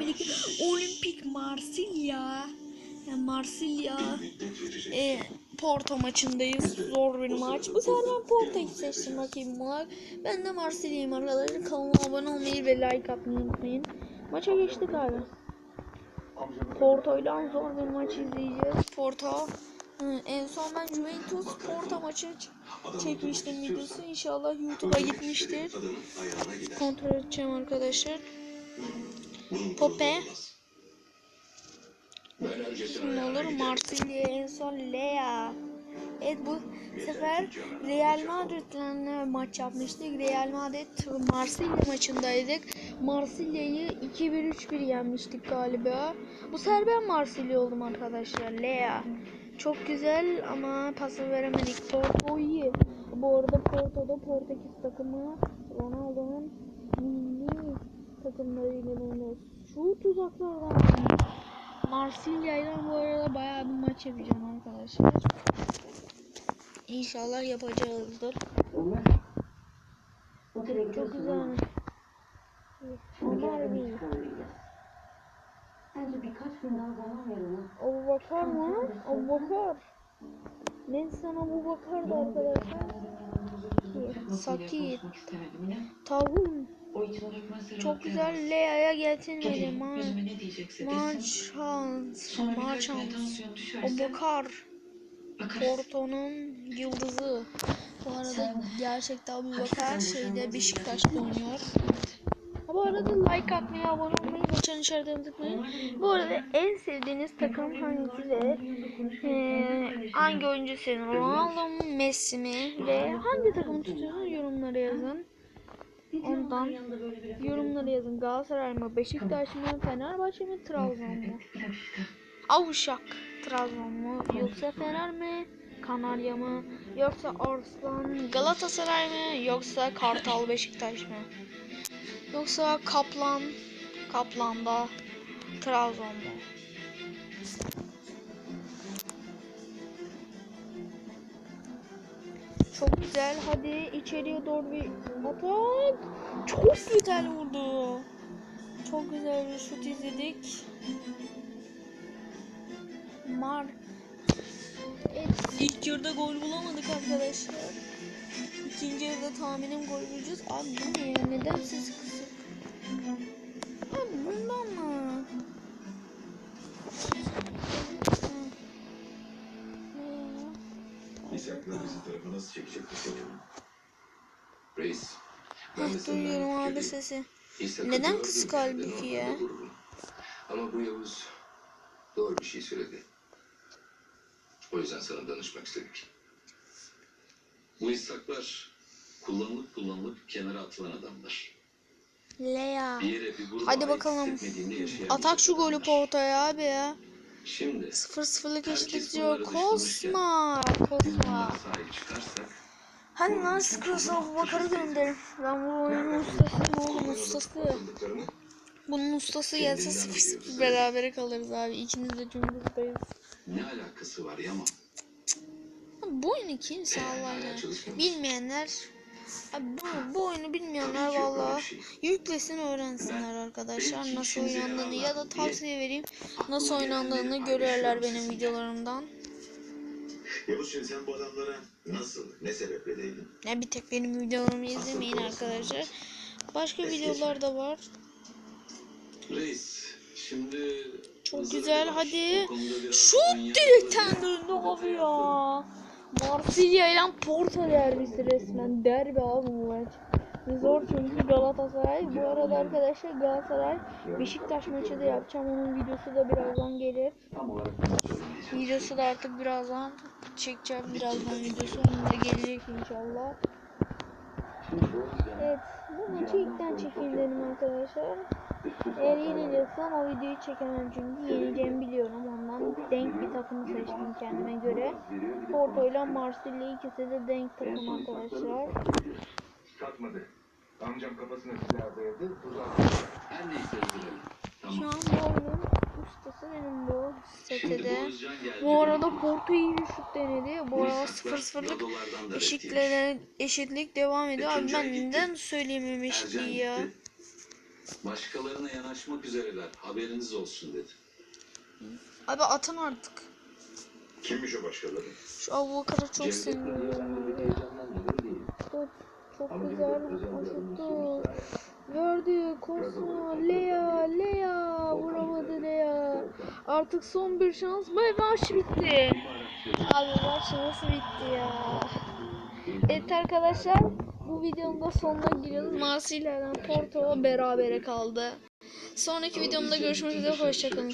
birlikte Olimpik Marsilya yani Marsilya e, Porto maçındayız. Zor bir maç. Bu sefer ben Porto'yu seçtim rakibim. Ben de Marsilya'yım arkadaşlar. Kanalıma abone olmayı ve like atmayı unutmayın. Maça geçtik abi. Porto'yla zor bir maç izleyeceğiz. Porto en son ben Juventus Porto maçı çekmiştim videosu. İnşallah YouTube'a gitmiştir. Kontrol edeceğim arkadaşlar. Pope. Kim olur? Marsilya en son Lea. Evet bu sefer Real Madrid'le maç yapmıştık. Real Madrid Marsilya maçındaydık. Marsilya'yı 2-1-3-1 yenmiştik galiba. Bu sefer ben Marsilya oldum arkadaşlar. Lea. Çok güzel ama pası veremedik. Porto iyi. Bu arada Porto'da Portekiz takımı Ronaldo'nun milli takımlarıyla oynuyor. Şu tuzaklardan Marsilya ile bu arada bayağı bir maç yapacağım arkadaşlar. İnşallah yapacağızdır. Çok güzel. Onlar iyi. Bence birkaç gün daha zaman verin. ha. Abu Bakar mı? Abu Bakar. Nelson Abu Bakar'dı arkadaşlar. Sakit. Konuşmak O Çok güzel. Lea'ya getirmedi. Gelin, Ma tansiyon Abu düşerse Bakar. Porto'nun yıldızı. Bu arada gerçekten Hakikaten Bakar şeyde Beşiktaş'ta oynuyor. Bu arada like atmayı, abone olmayı, geçen işaretini tıklayın. Bu arada en sevdiğiniz takım hangisi ve hangi oyuncu senin? Ronaldo mu, Messi mi? Ve hangi takımı tutuyorsunuz yorumlara yazın. Ondan yorumlara yazın. Galatasaray mı, Beşiktaş mı, Fenerbahçe mi, Trabzon mu? Avuşak Trabzon mu yoksa Fener mi Kanarya mı yoksa Arslan Galatasaray mı yoksa Kartal Beşiktaş mı? Yoksa Kaplan Kaplan'da Trabzon mu Çok güzel hadi içeriye doğru bir atak çok güzel vurdu çok güzel bir şut izledik Mar. Evet, ilk yarıda gol bulamadık arkadaşlar. İkinci yarıda tahminim gol bulacağız. Abi bu ne ya? Neden siz Tarafa nasıl çekecek bakalım. Reis. Ben de Hah, senden duyuyorum abi fikirdeyim. sesi. İshak'ı Neden gördüm, kısık halbuki ya? Ama bu Yavuz doğru bir şey söyledi. O yüzden sana danışmak istedik. Bu İshaklar kullanılıp kullanılıp kenara atılan adamlar. Lea. Bir yere bir gruba Hadi ait bakalım. hissetmediğinde yaşayan Atak şu golü adamlar. Porto'ya abi ya. Şimdi 0-0'lık Herkes eşitlik bunları diyor. Kosma. Kosma. lan sıkıyorsa Abu Bakar'ı gönderin. Ben bu oyunun ustasıyım oğlum ustası. Bunun ustası gelse sıfır sıfır berabere kalırız abi. İkimiz de cumhurbaşkanıyız. ne alakası var Yaman? Bu oyunu kimse Allah'ına. Bilmeyenler Abi bu, bu oyunu bilmeyenler valla şey. yüklesin öğrensinler arkadaşlar nasıl oynandığını ya da tavsiye vereyim nasıl oynandığını gelenleri görürler benim videolarımdan. Yavuz şimdi sen bu adamlara nasıl, ne sebeple değdin? Ne bir tek benim videolarımı izlemeyin arkadaşlar. Başka videolar da var. Reis, şimdi... Çok güzel, hadi. Şut direkten döndü abi ya. Marsilya ile Porto derbisi resmen. Derbi abi bu maç. Zor çünkü Galatasaray. Bu arada arkadaşlar Galatasaray Beşiktaş maçı da yapacağım. Onun videosu da birazdan gelir. Videosu da artık birazdan çekeceğim. Birazdan videosu onun da gelecek inşallah. Evet. Bu maçı ilkten çekeyim dedim arkadaşlar. Eğer yenilirsem o videoyu çekemem çünkü yeneceğimi biliyorum. Ondan denk bir takımı seçtim kendime göre. Porto ile Marsilya ikisi de denk takım arkadaşlar. Kalkmadı. Amcam kafasına silah dayadı. Her neyse. Şu an bu oyunun ustası benim bu setede. Bu arada Porto iyi bir şut denedi. Bu arada İshaklar 0-0'lık Radolardan da eşitlere, eşitlik devam ediyor. Abi ben neden eşitliği ya? Başkalarına yanaşmak üzereler. Haberiniz olsun dedi. Abi atın artık. Kimmiş o başkaları? Şu avukatı çok seviyorum. Çok, çok güzel. Sonuçta yani. Verdi. Kosma. Lea. Lea. Vuramadı Lea. Artık son bir şans ve maç bitti. Abi maç nasıl bitti ya? Evet arkadaşlar bu videonun da sonuna geliyoruz. Marsilya ile Porto berabere kaldı. Sonraki videomda görüşmek üzere. Hoşçakalın.